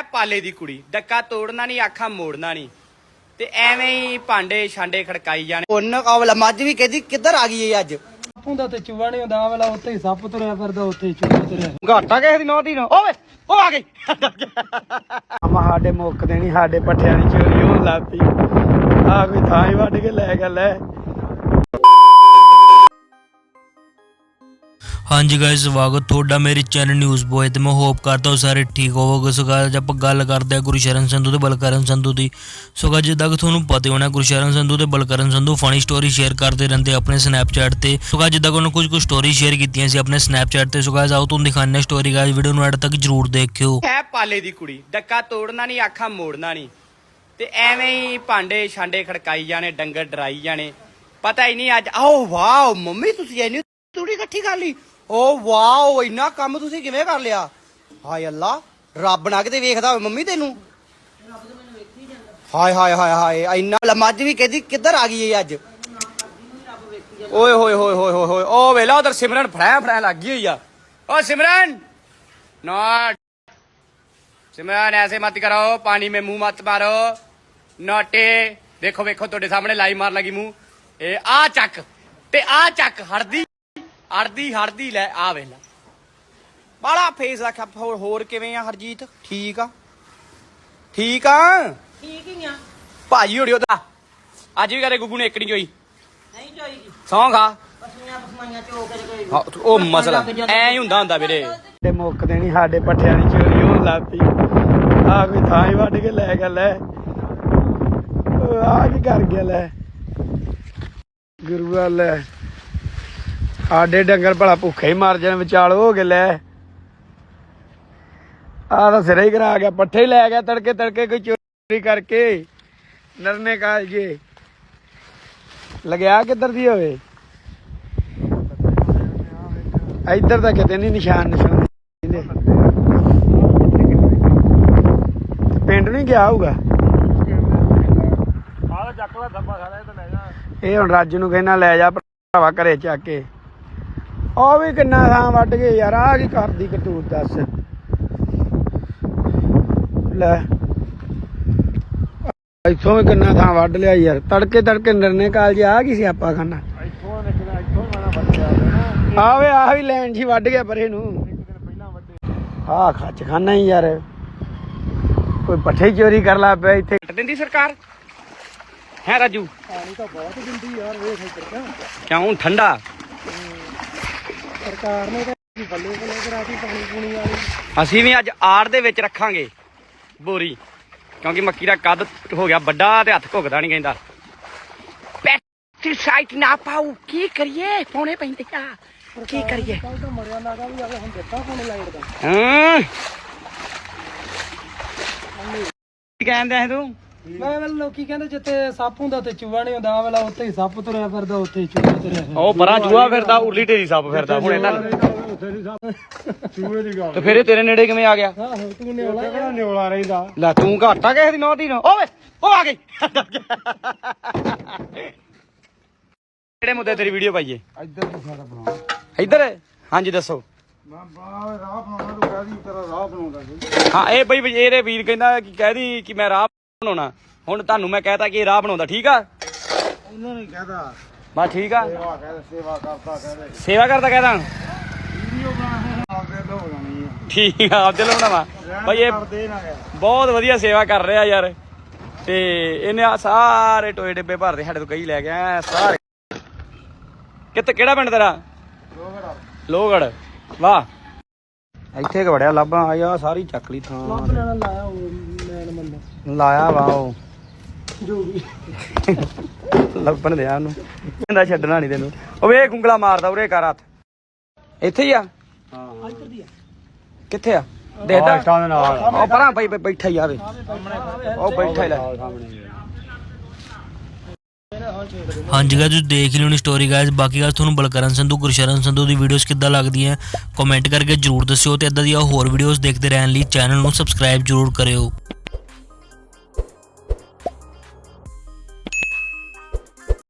ਹੈ ਪਾਲੇ ਦੀ ਕੁੜੀ। ਡੱਕਾ ਤੋੜਨਾ ਨਹੀਂ ਆਖਾਂ ਮੋੜਨਾ ਨਹੀਂ। ਤੇ ਐਵੇਂ ਹੀ ਭਾਂਡੇ ਛਾਂਡੇ ਖੜਕਾਈ ਜਾਣੇ। ਉਹਨ ਕਾਵਲਾ ਮੱਝ ਵੀ ਕਹਿੰਦੀ ਕਿੱਧਰ ਆ ਗਈ ਇਹ ਅੱਜ? ਹੁੰਦਾ ਤੇ ਚੂਹਾ ਨਹੀਂ ਹੁੰਦਾ ਆਹ ਵਾਲਾ ਉੱਥੇ ਹੀ ਸੱਪ ਤੁਰਿਆ ਫਿਰਦਾ ਉੱਥੇ ਹੀ ਚੂਹਾ ਤੁਰਿਆ ਘਾਟਾ ਕਿਸੇ ਦੀ ਨੌਤੀ ਨਾ। ਓਏ ਉਹ ਆ ਗਈ। ਆਮਾ ਸਾਡੇ ਮੁੱਕਦੇ ਨਹੀਂ ਸਾਡੇ ਪੱਠਿਆਂ ਦੀ ਚੋਰੀ ਹੋਣ ਲੱਗ ਪਈ। ਆ ਕੋਈ ਥਾਂ ਹੀ ਵੱਢ ਕੇ ਲੈ ਗਿਆ ਲੈ। ਹਾਂਜੀ ਗਾਇਸ ਸਵਾਗਤ ਤੁਹਾਡਾ ਮੇਰੇ ਚੈਨਲ ਨਿਊਜ਼ ਬੋਏ ਤੇ ਮੈਂ ਹੋਪ ਕਰਦਾ ਹਾਂ ਸਾਰੇ ਠੀਕ ਹੋਵੋਗੇ। ਸੋ guys, ਆਪਾਂ ਗੱਲ ਕਰਦੇ ਹਾਂ ਗੁਰਸ਼ਰਨ ਸੰਧੂ ਤੇ ਬਲਕਰਨ ਸੰਧੂ ਦੀ। ਸੋ guys, ਜਿੱਦਾਂ ਕਿ ਤੁਹਾਨੂੰ ਪਤਾ ਹੋਣਾ ਗੁਰਸ਼ਰਨ ਸੰਧੂ ਤੇ Balkaran Sandhu funny story share ਕਰਦੇ ਰਹਿੰਦੇ ਆਪਣੇ ਸਨੈਪਚੈਟ ਤੇ। ਸੋ guys, ਜਿੱਦਾਂ ਕਿ ਉਹਨਾਂ ਕੁਝ ਕੁ ਸਟੋਰੀ ਸ਼ੇਅਰ ਕੀਤੀਆਂ ਸੀ ਆਪਣੇ ਸਨੈਪਚੈਟ ਤੇ। ਸੋ guys, ਆਓ ਤੁਹਾਨੂੰ ਦਿਖਾਉਂਦੇ ਹਾਂ ਸਟੋਰੀ ਗਾਇਸ ਵੀਡੀਓ ਨੂੰ ਐਡ ਤੱਕ ਜਰੂਰ ਦੇਖਿਓ। ਹੈ ਪਾਲੇ ਦੀ ਕੁੜੀ ਡੱਕਾ ਤੋੜਨਾ ਨਹੀਂ ਆਖਾਂ ਮੋੜਨਾ ਨਹੀਂ ਤੇ ਐਵੇਂ ਹੀ ਭਾਂਡੇ ਛਾਂਡੇ ਖੜਕਾਈ ਜਾਣੇ ਡੰਗਰ ਡਰਾਈ ਜਾਣੇ। ਪਤਾ ਹੀ ਨਹੀਂ ਅੱਜ ਆਓ ਵਾਓ ਮੰਮੀ ਤੁਸੀਂ ਐਨੀ ਤੂੜੀ ਇਕੱਠੀ ਕਰ ਲਈ। ਓ ਵਾਓ, ਇੰਨਾ ਕੰਮ ਤੁਸੀਂ ਕਿਵੇਂ ਕਰ ਲਿਆ? ਹਾਏ ਅੱਲਾ, ਰੱਬ ਨਾ ਕਿਤੇ ਵੇਖਦਾ ਹੋਵੇ ਮੰਮੀ ਤੈਨੂੰ। ਹਾਏ ਹਾਏ ਹਾਏ ਹਾਏ, ਇੰਨਾ ਲਮੱਜ ਵੀ ਕਿਹਦੀ, ਕਿੱਧਰ ਆ ਗਈ ਏ ਅੱਜ? ਓਏ ਹੋਏ ਹੋਏ ਹੋਏ ਹੋਏ ਹੋਏ, ਓ ਵੇਲਾ ਉਧਰ ਸਿਮਰਨ ਫੜੈ ਫੜੈ ਲੱਗ ਗਈ ਹੋਈ ਆ। ਓ ਸਿਮਰਨ! ਨਾ। ਸਿਮਰਨ, ਐਸੇ ਮਤ ਕਰੋ, ਪਾਣੀ ਮੇ ਮੂੰਹ ਮਤ ਮਾਰੋ। ਨੋਟੇ, ਦੇਖੋ, ਵੇਖੋ, ਤੁਹਾਡੇ ਸਾਹਮਣੇ ਲਾਈ ਮਾਰ ਲੱਗੀ ਮੂੰਹ। ਇਹ ਆ ਚੱਕ, ਤੇ ਆ ਚੱਕ, ਹੜਦੀ ਹੜਦੀ ਹੜਦੀ ਲੈ ਆ ਵੇਲਾ। ਬਾਲਾ ਫੇਸ ਰੱਖਿਆ ਹੋਰ ਹੋਰ ਕਿਵੇਂ ਆ ਹਰਜੀਤ? ਠੀਕ ਆ? ਠੀਕ ਆ? ਠੀਕ ਹੀ ਆ। ਭਾਜੀ ਹੋੜੀ ਉਹਦਾ। ਅੱਜ ਵੀ ਕਰੇ ਗੁੱਗੂ ਨੇ ਇੱਕ ਨਹੀਂ ਜੋਈ। ਨਹੀਂ ਚਾਹੀਦੀ ਸੌਂ ਖਾ। ਪਸਮੀਆਂ ਪਸਮਾਈਆਂ ਚੋ ਕੇ ਕੋਈ ਉਹ ਮਸਲਾ। ਐ ਹੀ ਹੁੰਦਾ ਹੁੰਦਾ ਵੀਰੇ। ਸਾਡੇ ਮੁੱਕਦੇ ਨਹੀਂ ਸਾਡੇ ਪੱਠਿਆਂ ਦੀ ਚੋਰੀ ਹੋਣ ਲੱਗ ਪਈ। ਆ ਕੋਈ ਥਾਂ ਹੀ ਵੱਢ ਕੇ ਲੈ ਗਿਆ ਲੈ। ਆ ਕੀ ਕਰ ਗਿਆ ਲੈ। ਗੁਰੂਆ ਲੈ। ਸਾਡੇ ਡੰਗਰ ਭਲਾ ਭੁੱਖੇ ਹੀ ਮਰ ਜਾਣ ਵਿਚਾਲ ਹੋ ਗਏ ਲੈ। ਆ ਤਾਂ ਸਿਰੇ ਹੀ ਕਰਾ ਗਿਆ ਪੱਠੇ ਹੀ ਲੈ ਗਿਆ ਤੜਕੇ ਤੜਕੇ ਕੋਈ ਚੋਰੀ ਕਰਕੇ। ਨਰਨੇ ਕਾਲ ਜੇ। ਲਗਿਆ ਕਿੱਧਰ ਦੀ ਹੋਵੇ? ਇੱਧਰ ਤਾਂ ਕਿਤੇ ਨਹੀਂ ਨਿਸ਼ਾਨ ਨਿਸ਼ਾਨ। ਪਿੰਡ ਨਹੀਂ ਗਿਆ ਹੋਊਗਾ? ਇਹ ਹੁਣ ਰਾਜੂ ਨੂੰ ਕਹਿਣਾ ਲੈ ਜਾ ਭਰਾਵਾ ਘਰੇ ਚੱਕ ਕੇ। ਉਹ ਵੀ ਕਿੰਨਾ ਥਾਂ ਵੱਢ ਗਏ ਯਾਰ ਆ ਕੀ ਕਰਦੀ ਕਟੂਰ ਦੱਸ। ਲੈ। ਇੱਥੋਂ ਵੀ ਕਿੰਨਾ ਥਾਂ ਵੱਢ ਲਿਆ ਯਾਰ ਤੜਕੇ ਤੜਕੇ ਨਿਰਨੇ ਕਾਲ ਜੀ ਆ ਕੀ ਸੀ ਆਪਾਂ ਖਾਣਾ ਆਵੇ ਆਹ ਵੀ ਲੈਣ ਜੀ ਵੱਢ ਗਿਆ ਪਰੇ ਨੂੰ। ਆਹ ਖੱਚ ਖਾਨਾ ਹੀ ਯਾਰ। ਕੋਈ ਪੱਠੇ ਚੋਰੀ ਕਰ ਲਾ ਪਿਆ ਇੱਥੇ। ਕੱਟ ਦਿੰਦੀ ਸਰਕਾਰ। ਹੈ ਰਾਜੂ? ਪਾਣੀ ਤਾਂ ਬਹੁਤ ਦਿੰਦੀ ਯਾਰ ਵੇਖ ਇੱਧਰ ਕਿਉਂ? ਠੰਡਾ। ਸਰਕਾਰ ਨੇ ਤਾਂ ਬੱਲੇ ਬੱਲੇ ਕਰਾਤੀ ਪਾਣੀ ਪੂਣੀ ਵਾਲੀ। ਅਸੀਂ ਵੀ ਅੱਜ ਆੜ ਦੇ ਵਿੱਚ ਰੱਖਾਂਗੇ ਬੋਰੀ ਕਿਉਂਕਿ ਮੱਕੀ ਦਾ ਕੱਦ ਹੋ ਗਿਆ ਵੱਡਾ ਤੇ ਹੱਥ ਘੁੱਗਦਾ ਨਹੀਂ ਕਹਿੰਦਾ। ਪੈਸਟੀਸਾਈਡ ਨਾ ਪਾਉ ਕੀ ਕਰੀਏ? ਪਾਉਣੇ ਪੈਂਦੇ ਆ। ਕੀ ਕਰੀਏ? ਕੱਲ ਤਾਂ ਮਰਿਆ ਨਾਗਾ ਵੀ ਆਵੇ ਹੁਣ ਦਿੱਤਾ ਕੋਣ ਲਾਈਟ ਦਾ। ਹਾਂ। ਕੀ ਕਹਿੰਦੇ ਆ ਤੂੰ? ਮੈਂ ਵੇਲ ਲੋਕੀ ਕਹਿੰਦੇ ਜਿੱਥੇ ਸੱਪ ਹੁੰਦਾ ਤੇ ਚੂਹਾ ਨਹੀਂ ਹੁੰਦਾ ਆਹ ਵਾਲਾ ਉੱਥੇ ਹੀ ਸੱਪ ਤੁਰਿਆ ਫਿਰਦਾ ਉੱਥੇ ਹੀ ਚੂਹਾ ਤੁਰਿਆ ਫਿਰਦਾ। ਉਹ ਪਰਾਂ ਜੂਆ ਫਿਰਦਾ ਉਰਲੀ ਢੇਰੀ ਸੱਪ ਫਿਰਦਾ ਹੁਣ ਇਹਨਾਂ ਨੂੰ ਚੂਹੇ ਦੀ ਗੱਲ। ਤੇ ਫਿਰ ਇਹ ਤੇਰੇ ਨੇੜੇ ਕਿਵੇਂ ਆ ਗਿਆ? ਆਹੋ ਤੂੰ ਨਿਉਲਾ ਕਿਹੜਾ ਨਿਉਲਾ ਰਹਿੰਦਾ? ਲੈ ਤੂੰ ਘਾਟਾ ਕਿਸੇ ਦੀ ਨੌਤੀ ਨਾ। ਓਏ ਉਹ ਆ ਗਈ। ਕਿਹੜੇ ਮੁੱਦੇ ਤੇਰੀ ਵੀਡੀਓ ਪਾਈਏ? ਇੱਧਰ ਤੋਂ ਸਾਰਾ ਬਣਾ ਇੱਧਰ? ਹਾਂਜੀ ਦੱਸੋ। ਮੈਂ ਬਾ ਰਾਹ ਬਣਾਉਣਾ ਤੂੰ ਕਹਦੀ ਤੇਰਾ ਰਾਹ ਬਣਾਉਂਦਾ ਹਾਂ ਇਹ ਬਈ ਬਈ ਇਹਦੇ ਵੀਰ ਕਹਿੰਦਾ ਕਿ ਕਹਿਦੀ ਕਿ ਮੈਂ ਰਾਹ ਬਣਾਉਣਾ। ਹੁਣ ਤੁਹਾਨੂੰ ਮੈਂ ਕਹਿਤਾ ਕਿ ਇਹ ਰਾਹ ਬਣਾਉਂਦਾ ਠੀਕ ਆ? ਉਹਨਾਂ ਨੇ ਕਹਦਾ ਬਾ ਠੀਕ ਆ। ਸੇਵਾ ਕਹਦੇ ਸੇਵਾ ਕਰਦਾ ਕਹਦੇ ਸੇਵਾ ਕਰਦਾ ਕਹਿਦਾ ਵੀਡੀਓ ਬਣਾ ਆਪਦੇ ਲੋ ਬਣਾਉਣੀ ਆ। ਠੀਕ ਆ ਆਪਦੇ ਇਹ ਕਰਦੇ ਨਾ ਗਿਆ ਬਹੁਤ ਵਧੀਆ ਸੇਵਾ ਕਰ ਰਿਹਾ ਯਾਰ। ਤੇ ਇਹਨੇ ਆ ਸਾਰੇ ਟੋਏ ਡੱਬੇ ਭਰਦੇ ਸਾਡੇ ਤੋਂ ਕਈ ਲੈ ਗਿਆ ਐਂ ਸਾਰੇ। ਕਿੱਥੇ ਕਿਹੜਾ ਪਿੰਡ ਤੇਰਾ? ਲੋਗੜਾ ਲੋਹਗੜ ਵਾਹ। ਇੱਥੇ ਕਿ ਵੜਿਆ ਲੱਭਾਂ। ਆਇਆ ਸਾਰੀ ਚੱਕ ਲਈ ਥਾਂ ਲੈਣਾ ਲਾਇਆ ਉਹ ਲੈਣ ਮੰਨ ਲਾਇਆ ਵਾ ਉਹ। ਜੋ ਵੀ। ਲੱਭਣ ਦਿਆ ਉਹਨੂੰ। ਕਹਿੰਦਾ ਛੱਡਣਾ ਨਹੀਂ ਤੈਨੂੰ। ਉਹ ਵੇ ਗੁੰਗਲਾ ਮਾਰਦਾ ਉਰੇ ਕਰ ਹੱਥ। ਇੱਥੇ ਹੀ ਆ? ਹਾਂ। ਇੱਧਰ ਦੀ ਆ। ਕਿੱਥੇ ਆ? ਦੇਖਦਾ ਦੇ ਨਾਲ। ਉਹ ਪਰਾਂ ਬਈ ਬੈਠਾ ਹੀ ਆਵੇ ਉਹ ਬੈਠਾ ਹੀ ਲੈ। ਹਾਂਜੀ ਗਾਇਸ ਤੁਸੀਂ ਦੇਖ ਲਿਓ ਨੀ ਸਟੋਰੀ ਗਾਇਸ ਬਾਕੀ ਗੱਲ ਤੁਹਾਨੂੰ ਬਲਕਰਨ ਸੰਧੂ ਗੁਰਸ਼ਰਨ ਸੰਧੂ ਦੀ ਵੀਡੀਓਜ਼ ਕਿੱਦਾਂ ਲੱਗਦੀਆਂ ਕਮੈਂਟ ਕਰਕੇ ਜਰੂਰ ਦੱਸਿਓ ਤੇ ਇਦਾਂ ਦੀਆਂ ਹੋਰ ਵੀਡੀਓਜ਼ ਦੇਖਦੇ ਰਹਿਣ ਲਈ ਚੈਨਲ ਨੂੰ ਸਬਸਕ੍ਰਾਈਬ ਜਰੂਰ ਕਰਿਓ।